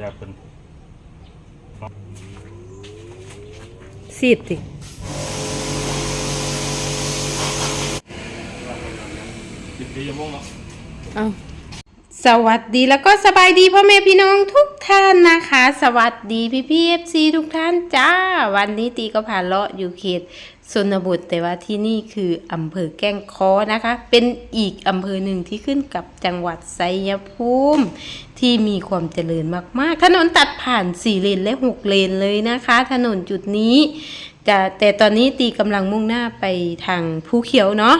อยากเป็นซีดติสิบปียังม่วงเนาะเอาสวัสดีแล้วก็สบายดีพ่อแม่พี่น้องทุกท่านนะคะ สวัสดีพี่พี่เอฟซีทุกท่านจ้า วันนี้ตีก็ผ่านเลาะอยู่เขต ชนบทแต่ว่าที่นี่คืออำเภอแก้งคอนะคะ เป็นอีกอำเภอหนึ่งที่ขึ้นกับจังหวัดไซยภูมิ ที่มีความเจริญมากๆ ถนนตัดผ่าน 4 เลนและ 6 เลนเลยนะคะ ถนนจุดนี้จะแต่ตอนนี้ตีกำลังมุ่งหน้าไปทางภูเขียวเนาะ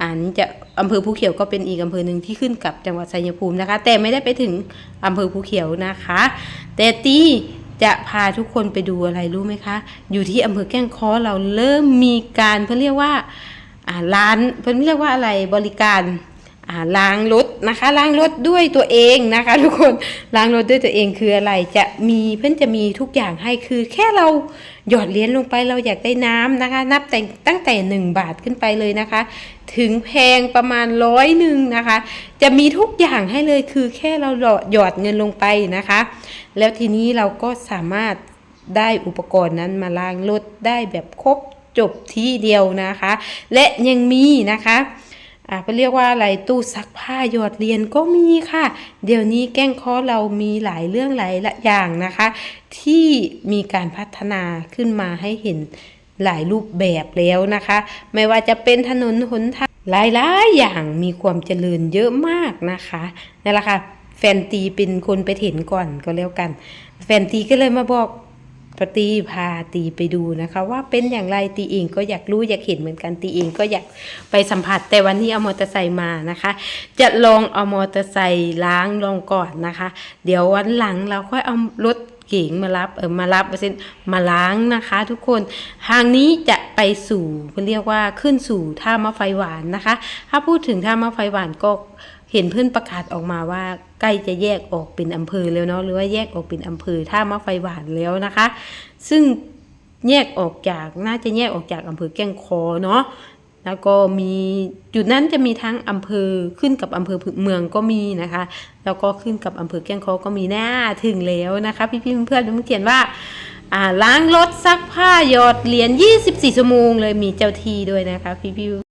อันนี้จะอำเภอภูเขียวก็เป็นอีกอำเภอหนึ่งที่ขึ้นกับจังหวัดชัยภูมินะคะ แต่ไม่ได้ไปถึงอำเภอภูเขียวนะคะ แต่ตี จะพาทุกคนไปดูอะไรรู้ไหมคะ อยู่ที่อำเภอแก้งเคอเราเริ่มมีการเพื่อเรียกว่าร้านเพื่อเรียกว่าอะไรบริการ ล้างรถนะคะ ล้างรถด้วยตัวเองนะคะ ทุกคนล้างรถด้วยตัวเองคืออะไรจะมีเพื่อนจะมีทุกอย่างให้คือ แค่เราหยอดเหรียญลงไปเราอยากได้น้ำนะคะ นับแต่ตั้งแต่หนึ่งบาทขึ้นไปเลยนะคะ ถึงแพงประมาณร้อยหนึ่งนะคะ จะมีทุกอย่างให้เลยคือแค่เราหยอดเงินลงไปนะคะ แล้วทีนี้เราก็สามารถได้อุปกรณ์นั้นมาล้างรถได้แบบครบจบที่เดียวนะคะ และยังมีนะคะ อ่าไปเรียกว่าอะไรตู้ซักผ้าหยอดเหรียญก็มีค่ะ เดี๋ยวนี้แก้งข้อเรามีหลายเรื่องหลายอย่างนะคะ ที่มีการพัฒนาขึ้นมาให้เห็นหลายรูปแบบแล้วนะคะ ไม่ว่าจะเป็นถนนหนทางหลายๆอย่างมีความเจริญเยอะมากนะคะนั่นแหละค่ะแฟนตีเป็นคนไปเห็นก่อนก็แล้วกัน แฟนตีก็เลยมาบอก ปตีพาตีไปดูนะคะว่าเป็นอย่างไรตีเองก็อยากรู้อยากเห็นเหมือนกันตีเองก็อยากไปสัมผัสแต่วันนี้เอามอเตอร์ไซค์มานะคะ จะลองเอามอเตอร์ไซค์ล้างลองก่อนนะคะ เดี๋ยววันหลังเราค่อยเอารถเก๋งมารับเออมารับเส้นมาล้างนะคะ ทุกคนทางนี้จะไปสู่เรียกว่าขึ้นสู่ท่ามะไฟหวานนะคะ ถ้าพูดถึงท่ามะไฟหวานก็ เห็นเพื่อนประกาศออกมาว่าใกล้จะแยกออกเป็นอำเภอแล้วเนาะหรือว่าแยกออกเป็นอำเภอท่ามะไฟหวานแล้วนะคะ ซึ่งแยกออกจากน่าจะแยกออกจากอำเภอแก้งคอเนาะแล้วก็มีจุดนั้นจะมีทั้งอำเภอขึ้นกับอำเภอเมืองก็มีนะคะ แล้วก็ขึ้นกับอำเภอแก้งคอก็มีหน้าถึงแล้วนะคะ พี่ๆเพื่อนๆมันเขียนว่าอ่าล้างรถซักผ้าหยอดเหรียญ24ชั่วโมงเลยมีเจ้าที่ด้วยนะคะพี่ๆ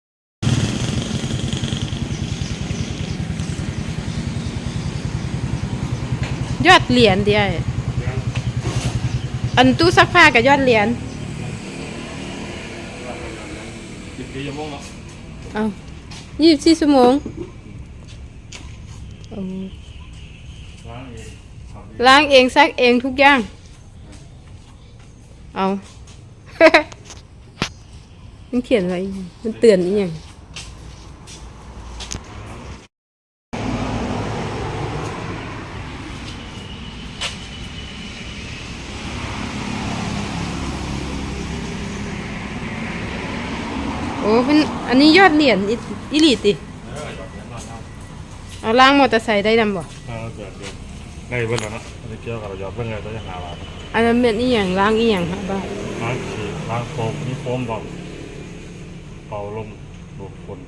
ยอดเหรียญเดียวอันตู้ซักผ้ากับยอดเหรียญสิบปียังม่วงเนาะเอายี่สิบสี่ชั่วโมงเอาล้างเองครับล้างเองซักเองทุกอย่าง เอา มันเขียนไว้อีหยังมันเตือนอีหยังโอ้เป็น อันนี้ยอดเหรียญอิอิลิติเออหยอดเหรียญมาครับเอาล้างมอเตอร์ไซค์ได้นำบ่เออเดือดเดือดได้เบิ้ลแล้วเนาะอันนี้เกี่ยวกับเราหยอดเบิ้ลไงตัวจะหาบาทอันนั้นเป็นอีหยังล้างอีหยังครับบ้าล้างฉีดล้างโฟมมีโฟมบอกเป่าลมดูดฝุ่น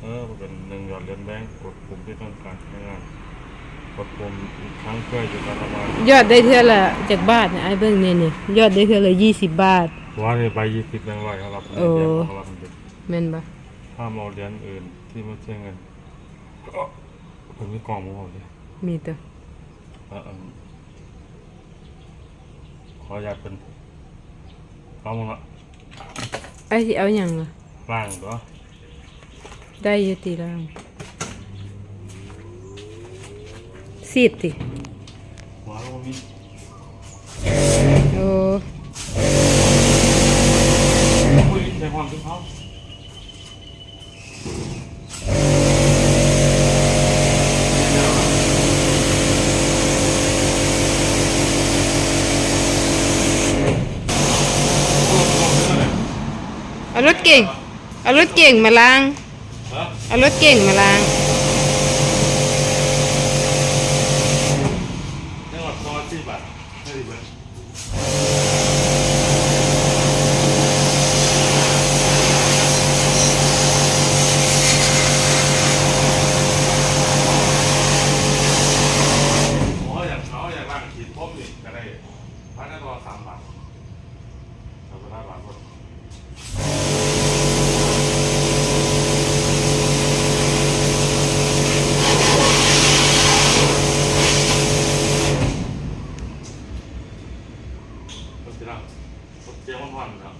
เออมันเป็นหนึ่งหยอดเหรียญแบงก์กดปุ่มที่ต้องการง่ายๆกดปุ่มอีกครั้งเพื่ออยู่การระบายยอดได้เท่าละจากบาทเนี่ยไอ้เบิ้งเนี่ยนี่ยอดได้เท่าละยี่สิบบาทว่าในใบยี่สิบแบงค์ร้อยเขารับโอ้เงินเดือนเขารับเงินเดือน แม่นปะถ้ามเอาเหรียญอื่นที่ไม่ใช่เงินก็ผมมีกล่องมือผมเลยมีตัวเออเออขออยากเป็นเอามึงละไอ้ที่เอาอย่างล่ะล่างตัวได้อยุติล่างสีดติ หัวเรามี โอ้ คุยในความคิดเขา เอา รถเก่ง เอารถเก่งมาล้างฮะเอารถเก่งมาล้าง ผ่อนครับ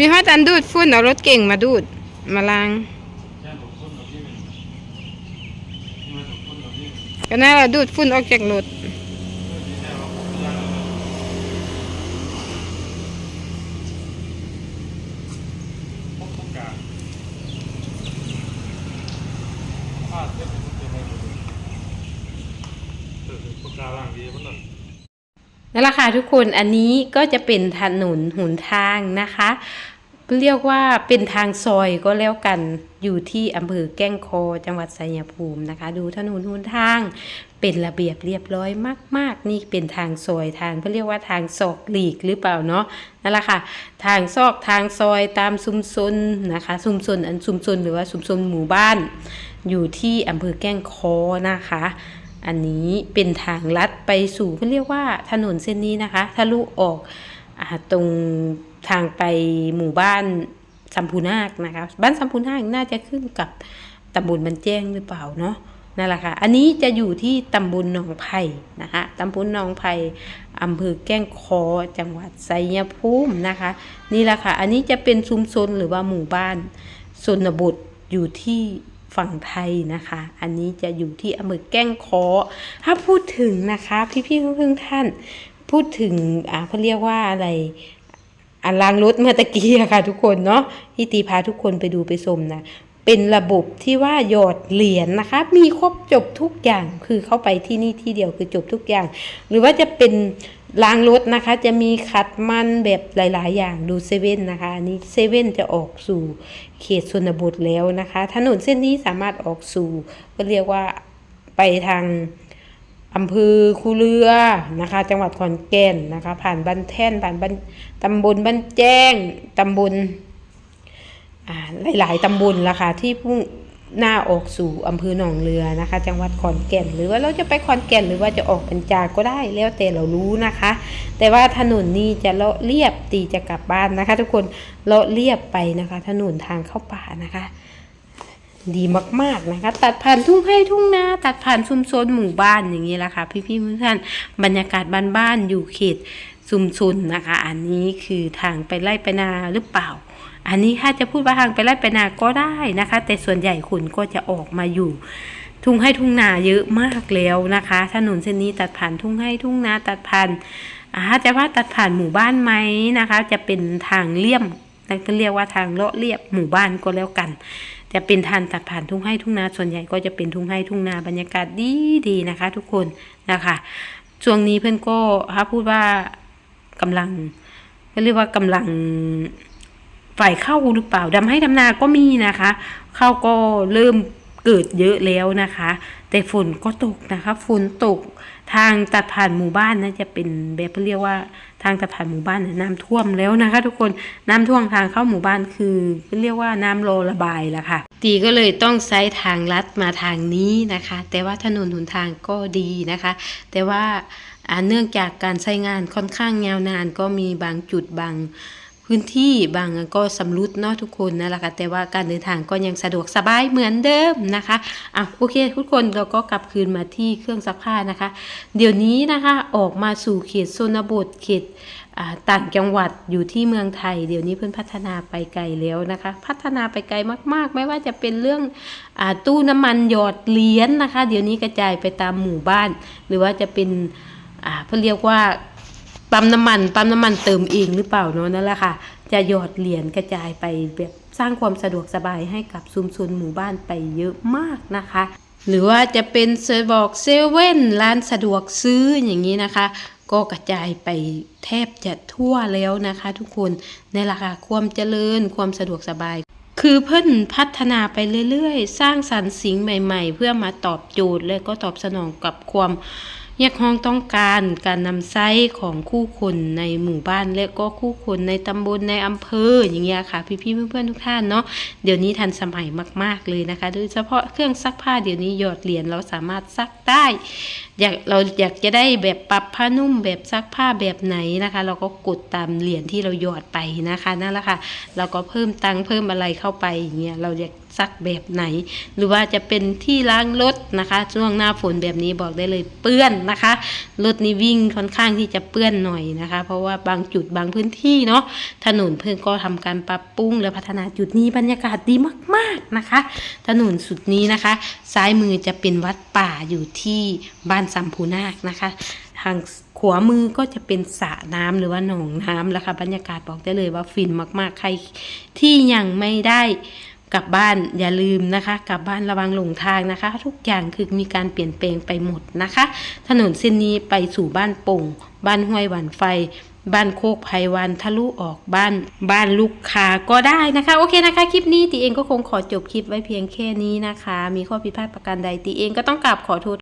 มีฮอตอันดูดฟุ่นเอารถเก่งมาดูด มาล้าง ก็น่าจะดูดฝุ่นออกจากรถนั่นแหละค่ะทุกคนอันนี้ก็จะเป็นถนนหนทางนะคะ เรียกว่าเป็นทางซอยก็แล้วกันอยู่ที่อำเภอแก้งคอจังหวัดชัยภูมินะคะ ดูถนนหนทางเป็นระเบียบเรียบร้อยมาก ๆ นี่เป็นทางซอยทางเขาเรียกว่าทางซอกหลีกหรือเปล่าเนาะนั่นแหละค่ะ ทางซอกทางซอยตามชุมชนนะคะชุมชนอันชุมชนหรือว่าชุมชนหมู่บ้าน อยู่ที่อำเภอแก้งคอนะคะ อันนี้เป็นทางลัดไปสู่เขาเรียกว่าถนนเส้นนี้นะคะ ทะลุออก ตรงทางไปหมู่บ้านสัมพูนาคนะคะบ้านสัมพูนาคน่าจะขึ้นกับตำบลบันแจ้งหรือเปล่าเนาะนั่นแหละค่ะ อันนี้จะอยู่ที่ตำบลหนองไผ่นะคะตำบลหนองไผ่อำเภอแก้งคอจังหวัดไซยภูมินะคะ นี่แหละค่ะ อันนี้จะเป็นชุมชนหรือว่าหมู่บ้านชนบทอยู่ที่ฝั่งไทยนะคะ อันนี้จะอยู่ที่อำเภอแก้งคอถ้าพูดถึงนะคะ พี่ๆเพื่อนๆท่าน พูดถึงอ่าเขาเรียกว่าอะไรอ่าล้างรถเมื่อตะกี้อะค่ะทุกคนเนาะที่ตีพาทุกคนไปดูไปชมนะเป็นระบบที่ว่าหยอดเหรียญนะคะ มีครบจบทุกอย่างคือเข้าไปที่นี่ที่เดียวคือจบทุกอย่าง หรือว่าจะเป็นล้างรถนะคะ จะมีขัดมันแบบหลาย ๆ อย่างดูเซเว่นนะคะอันนี้เซเว่นจะออกสู่เขตชนบทแล้วนะคะ ถนนเส้นนี้สามารถออกสู่ก็เรียกว่าไปทาง อำเภอคูเรือนะคะ จังหวัดขอนแก่นนะคะ ผ่านบ้านแท่นผ่านบ้านตำบลบ้านแจ้งตำบลหลาย ๆตำบลละค่ะที่พุ่งหน้าออกสู่อำเภอหนองเรือนะคะ จังหวัดขอนแก่น หรือว่าเราจะไปขอนแก่นหรือว่าจะออกเป็นจากก็ได้แล้วแต่เรารู้นะคะ แต่ว่าถนนนี้จะเลาะเรียบตีจะกลับบ้านนะคะ ทุกคนเลาะเรียบไปนะคะ ถนนทางเข้าป่านะคะ ดีมากๆนะคะ ตัดผ่านทุ่งไร่ทุ่งนาตัดผ่านชุมชนหมู่บ้านอย่างนี้แหละค่ะ พี่ๆเพื่อนท่านบรรยากาศบ้านๆอยู่เขตชุมชนนะคะ อันนี้คือทางไปไล่ไปนาหรือเปล่า อันนี้ถ้าจะพูดว่าทางไปไล่ไปนาก็ได้นะคะ แต่ส่วนใหญ่คุณก็จะออกมาอยู่ทุ่งไร่ทุ่งนาเยอะมากแล้วนะคะ ถนนเส้นนี้ตัดผ่านทุ่งไร่ทุ่งนาตัดผ่านอ่าจะว่าตัดผ่านหมู่บ้านไหมนะคะ จะเป็นทางเลี่ยม นั่นก็เรียกว่าทางเลาะเรียบหมู่บ้านก็แล้วกันจะเป็นทางตัดผ่านทุ่งไร่ทุ่งนาส่วนใหญ่ก็จะเป็นทุ่งไร่ทุ่งนาบรรยากาศดีดีนะคะ ทุกคนนะคะช่วงนี้เพื่อนก็ถ้าพูดว่ากำลังก็เรียกว่ากำลังฝ่ายเข้าหรือเปล่าดำให้ดำนาก็มีนะคะ เข้าก็เริ่มเกิดเยอะแล้วนะคะ แต่ฝนก็ตกนะคะฝนตกทางตัดผ่านหมู่บ้านนะจะเป็นแบบเรียกว่าทางตัดผ่านหมู่บ้านน่ะน้ำท่วมแล้วนะคะ ทุกคนน้ำท่วมทางเข้าหมู่บ้านคือเรียกว่าน้ำรอระบายแล้วค่ะ ตีก็เลยต้องใช้ทางลัดมาทางนี้นะคะ แต่ว่าถนนหนทางก็ดีนะคะ แต่ว่าเนื่องจากการใช้งานค่อนข้างยาวนานก็มีบางจุดบาง พื้นที่บางก็สำรุดเนาะทุกคนนั่นแหละค่ะแต่ว่าการเดินทางก็ยังสะดวกสบายเหมือนเดิมนะคะอะโอเค ทุกคนเราก็กลับคืนมาที่เครื่องซักผ้านะคะ เดี๋ยวนี้นะคะออกมาสู่เขตโซนบทเขตต่างจังหวัดอยู่ที่เมืองไทย เดี๋ยวนี้เพิ่นพัฒนาไปไกลแล้วนะคะ พัฒนาไปไกลมาก ๆ ไม่ว่าจะเป็นเรื่องอตู้น้ำมันหยอดเหรียญนะคะ เดี๋ยวนี้กระจายไปตามหมู่บ้าน หรือว่าจะเป็นอ่าเพื่อเรียกว่า ปั๊มน้ำมันปั๊มน้ำมันเติมเองหรือเปล่าเนาะนั่นแหละค่ะ จะหยอดเหรียญกระจายไปแบบสร้างความสะดวกสบายให้กับชุมชนหมู่บ้านไปเยอะมากนะคะ หรือว่าจะเป็นเซบอกเซเว่นร้านสะดวกซื้ออย่างนี้นะคะ ก็กระจายไปแทบจะทั่วแล้วนะคะ ทุกคนในราคาความเจริญความสะดวกสบาย คือเพิ่นพัฒนาไปเรื่อยๆ สร้างสรรค์สิ่งใหม่ ๆ เพื่อมาตอบโจทย์และก็ตอบสนองกับความ เรียกร้องต้องการการนำไส้ของคู่คนในหมู่บ้านและก็คู่คนในตำบลในอำเภออย่างเงี้ยค่ะ พี่ๆเพื่อนๆทุกท่านเนาะเดี๋ยวนี้ทันสมัยมาก ๆเลยนะคะ โดยเฉพาะเครื่องซักผ้าเดี๋ยวนี้หยอดเหรียญเราสามารถซักได้อยากเราอยากจะได้แบบปรับผ้านุ่มแบบซักผ้าแบบไหนนะคะ เราก็กดตามเหรียญที่เราหยอดไปนะคะนั่นแหละค่ะเราก็เพิ่มตังค์เพิ่มอะไรเข้าไปอย่างเงี้ยเราอยาก ซักแบบไหน หรือว่าจะเป็นที่ล้างรถนะคะ ช่วงหน้าฝนแบบนี้บอกได้เลยเปื้อนนะคะรถนี่วิ่งค่อนข้างที่จะเปื้อนหน่อยนะคะ เพราะว่าบางจุดบางพื้นที่เนาะถนนเพิ่งก็ทำการปรับปรุงและพัฒนาจุดนี้บรรยากาศดีมากๆนะคะ ถนนสุดนี้นะคะ ซ้ายมือจะเป็นวัดป่าอยู่ที่บ้านสัมพูนาคนะคะทางขวามือก็จะเป็นสระน้ำหรือว่าหนองน้ำแล้วค่ะบรรยากาศบอกได้เลยว่าฟินมากๆ ใครที่ยังไม่ได้ กลับบ้านอย่าลืมนะคะ กลับบ้านระวังหลงทางนะคะ ทุกอย่างคือมีการเปลี่ยนแปลงไปหมดนะคะ ถนนเส้นนี้ไปสู่บ้านโป่ง บ้านห้วยหวานไฟบ้านโคกไพวันทะลุออกบ้านบ้านลูกค้าก็ได้นะคะ โอเคนะคะ คลิปนี้ตีเองก็คงขอจบคลิปไว้เพียงแค่นี้นะคะ มีข้อผิดพลาดประการใดตีเองก็ต้องกราบขอโทษ